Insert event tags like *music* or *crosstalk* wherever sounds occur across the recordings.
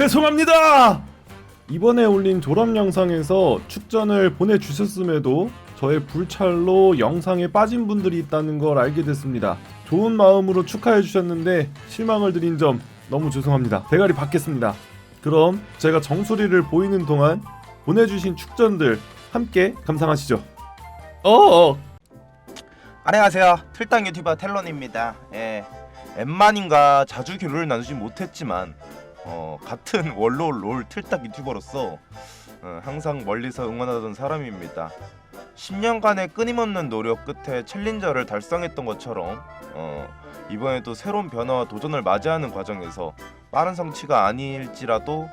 죄송합니다. 이번에 올린 졸업 영상에서 축전을 보내주셨음에도 저의 불찰로 영상에 빠진 분들이 있다는 걸 알게 됐습니다. 좋은 마음으로 축하해 주셨는데 실망을 드린 점 너무 죄송합니다. 대가리 받겠습니다. 그럼 제가 정수리를 보이는 동안 보내주신 축전들 함께 감상하시죠. 어어 안녕하세요. 틀당 유튜버 텔런입니다. 예. 엠만인가 자주 교류를 나누지 못했지만 어, 같은 원로 롤 틀딱 유튜버로서 어, 항상 멀리서 응원하던 사람입니다. 10년간의 끊임없는 노력 끝에 챌린저를 달성했던 것처럼 어, 이번에도 새로운 변화와 도전을 맞이하는 과정에서 빠른 성취가 아닐지라도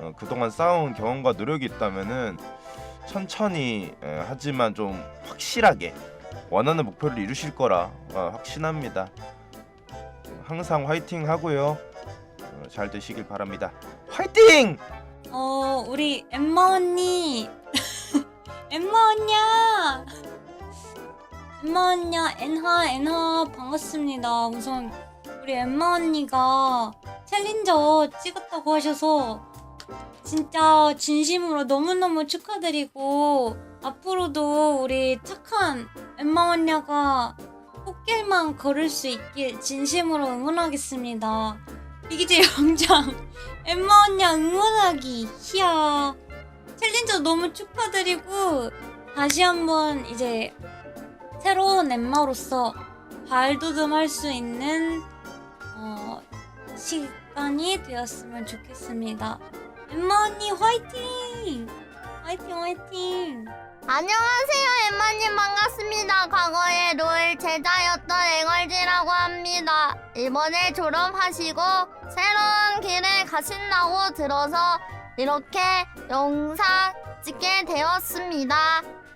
어, 그동안 쌓아온 경험과 노력이 있다면은 천천히 예, 하지만 좀 확실하게 원하는 목표를 이루실 거라 어, 확신합니다. 항상 화이팅 하고요. 어, 잘 되시길 바랍니다. 화이팅! 어, 우리 엠마 언니. *laughs* 엠마 언니야. 엠마 언니야, 엔하, 엔하, 반갑습니다. 우선, 우리 엠마 언니가 챌린저 찍었다고 하셔서, 진짜 진심으로 너무너무 축하드리고, 앞으로도 우리 착한 엠마 언니가 꽃길만 걸을 수 있길 진심으로 응원하겠습니다. 이기재 영장. 엠마 언니 응원하기. 히야 챌린저 너무 축하드리고 다시 한번 이제 새로운 엠마로서 발돋움할 수 있는 어, 시간이 되었으면 좋겠습니다. 엠마 언니 화이팅! 화이팅 화이팅 안녕하세요, 엠마님 반갑습니다. 과거에 롤 제자였던 앵얼지라고 합니다. 이번에 졸업하시고 새로운 길을 가신다고 들어서 이렇게 영상 찍게 되었습니다.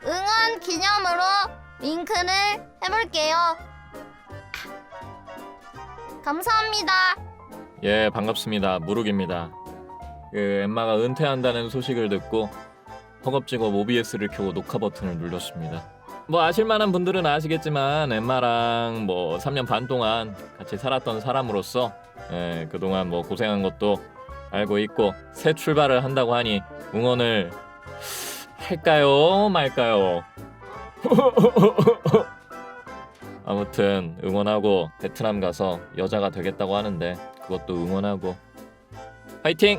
응원 기념으로 윙크를 해볼게요. 감사합니다. 예, 반갑습니다. 무룩입니다. 그 엠마가 은퇴한다는 소식을 듣고 허겁지겁 OBS를 켜고 녹화 버튼을 눌렀습니다. 뭐 아실만한 분들은 아시겠지만 엠마랑 뭐 3년 반 동안 같이 살았던 사람으로서 예, 그동안 뭐 고생한 것도 알고 있고 새 출발을 한다고 하니 응원을 할까요 말까요? *laughs* 아무튼 응원하고 베트남 가서 여자가 되겠다고 하는데 그것도 응원하고 파이팅!